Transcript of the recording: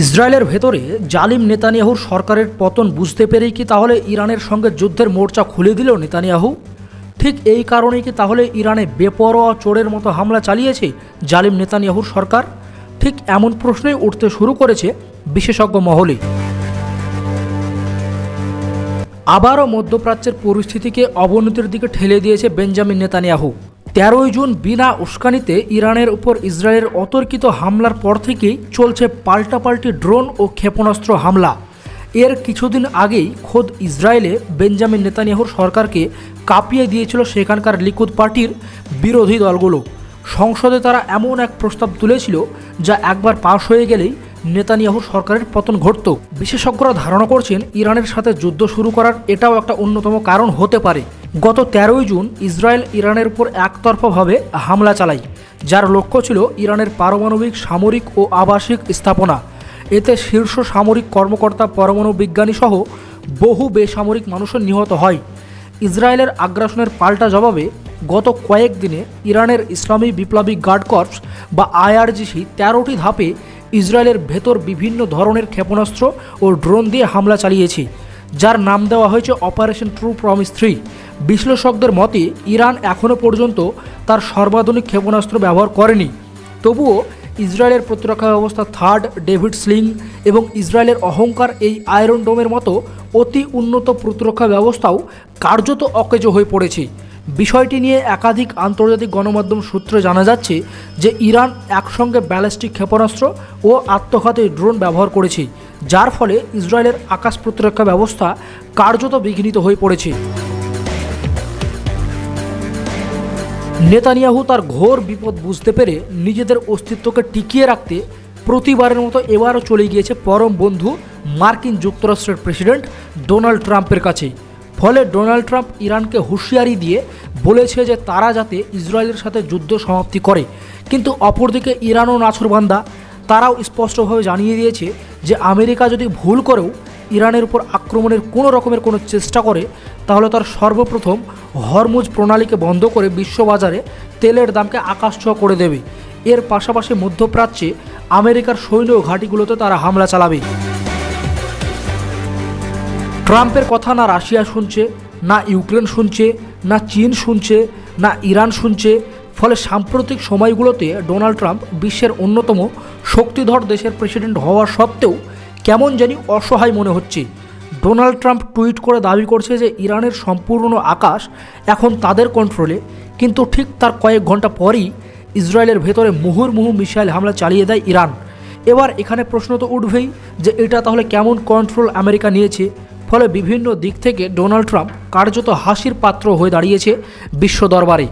ইসরায়েলের ভেতরে জালিম নেতানিয়াহুর সরকারের পতন বুঝতে পেরেই কি তাহলে ইরানের সঙ্গে যুদ্ধের মোর্চা খুলে দিল নেতানিয়াহু? ঠিক এই কারণেই কি তাহলে ইরানে বেপরোয়া চোরের মতো হামলা চালিয়েছে জালিম নেতানিয়াহুর সরকার? ঠিক এমন প্রশ্নই উঠতে শুরু করেছে বিশেষজ্ঞ মহলে। আবারও মধ্যপ্রাচ্যের পরিস্থিতিকে অবনতির দিকে ঠেলে দিয়েছে বেঞ্জামিন নেতানিয়াহু। তেরোই জুন বিনা উস্কানিতে ইরানের উপর ইসরায়েলের অতর্কিত হামলার পর থেকেই চলছে পাল্টাপাল্টি ড্রোন ও ক্ষেপণাস্ত্র হামলা। এর কিছুদিন আগেই খোদ ইসরায়েলে বেঞ্জামিন নেতানিয়াহুর সরকারকে কাঁপিয়ে দিয়েছিল সেখানকার লিকুদ পার্টির বিরোধী দলগুলো। সংসদে তারা এমন এক প্রস্তাব তুলেছিল, যা একবার পাশ হয়ে গেলেই নেতানিয়াহু সরকারের পতন ঘটত বিশেষজ্ঞরা ধারণা করছেন ইরানের সাথে যুদ্ধ শুরু করার এটাও একটা অন্যতম কারণ হতে পারে। গত তেরোই জুন ইসরায়েল ইরানের উপর একতরফাভাবে হামলা চালায়, যার লক্ষ্য ছিল ইরানের পারমাণবিক, সামরিক ও আবাসিক স্থাপনা। এতে শীর্ষ সামরিক কর্মকর্তা, পরমাণু বিজ্ঞানী সহ বহু বেসামরিক মানুষও নিহত হয়। ইসরায়েলের আগ্রাসনের পাল্টা জবাবে গত কয়েক দিনে ইরানের ইসলামী বিপ্লবী গার্ড কর্পস বা আইআরজিসি তেরোটি ধাপে ইসরায়েলের ভেতর বিভিন্ন ধরনের ক্ষেপণাস্ত্র ও ড্রোন দিয়ে হামলা চালিয়েছে, যার নাম দেওয়া হয়েছে অপারেশন ট্রু প্রমিস থ্রি। বিশ্লেষকদের মতে, ইরান এখনও পর্যন্ত তার সর্বাধুনিক ক্ষেপণাস্ত্র ব্যবহার করেনি। তবুও ইসরায়েলের প্রতিরক্ষা ব্যবস্থা থার্ড ডেভিড স্লিং এবং ইসরায়েলের অহংকার এই আয়রন ডোমের মতো অতি উন্নত প্রতিরক্ষা ব্যবস্থাও কার্যত অকেজ হয়ে পড়েছে। বিষয়টি নিয়ে একাধিক আন্তর্জাতিক গণমাধ্যম সূত্রে জানা যাচ্ছে যে ইরান একসঙ্গে ব্যালিস্টিক ক্ষেপণাস্ত্র ও আত্মঘাতী ড্রোন ব্যবহার করেছে, যার ফলে ইসরায়েলের আকাশ প্রতিরক্ষা ব্যবস্থা কার্যত বিঘ্নিত হয়ে পড়েছে। নেতানিয়াহু তার ঘোর বিপদ বুঝতে পেরে নিজেদের অস্তিত্বকে টিকিয়ে রাখতে প্রতিবারের মতো এবারও চলে গিয়েছে পরম বন্ধু মার্কিন যুক্তরাষ্ট্রের প্রেসিডেন্ট ডোনাল্ড ট্রাম্পের কাছে। ফলে ডোনাল্ড ট্রাম্প ইরানকে হুঁশিয়ারি দিয়ে বলেছে যে তারা যাতে ইসরায়েলের সাথে যুদ্ধ সমাপ্তি করে। কিন্তু অপরদিকে ইরান ইরানও নাছরবান্দা তারাও স্পষ্টভাবে জানিয়ে দিয়েছে যে আমেরিকা যদি ভুল করেও ইরানের উপর আক্রমণের কোনো রকমের কোনো চেষ্টা করে, তাহলে তার সর্বপ্রথম হরমুজ প্রণালীকে বন্ধ করে বিশ্ববাজারে তেলের দামকে আকাশছোঁয়া করে দেবে। এর পাশাপাশি মধ্যপ্রাচ্যে আমেরিকার সৈন্য ঘাঁটিগুলোতে তারা হামলা চালাবে। ট্রাম্পের কথা না রাশিয়া শুনছে, না ইউক্রেন শুনছে, না চীন শুনছে, না ইরান শুনছে, ফলে সাম্প্রতিক সময়গুলোতে ডোনাল্ড ট্রাম্প বিশ্বের অন্যতম শক্তিধর দেশের প্রেসিডেন্ট হওয়া সত্ত্বেও কেমন জানি অসহায় মনে হচ্ছে। ডোনাল্ড ট্রাম্প টুইট করে দাবি করছে যে ইরানের সম্পূর্ণ আকাশ এখন তাদের কন্ট্রোলে, কিন্তু ঠিক তার কয়েক ঘণ্টা পরই ইসরায়েলের ভেতরে মুহুর্মুহু মিসাইল হামলা চালিয়ে দেয় ইরান। এবার এখানে প্রশ্ন তো উঠবেই যে এটা তাহলে কেমন কন্ট্রোল আমেরিকা নিয়েছে ফলে বিভিন্ন দিক থেকে ডোনাল্ড ট্রাম্প কার্যত হাসির পাত্র হয়ে দাঁড়িয়েছে বিশ্ব দরবারে।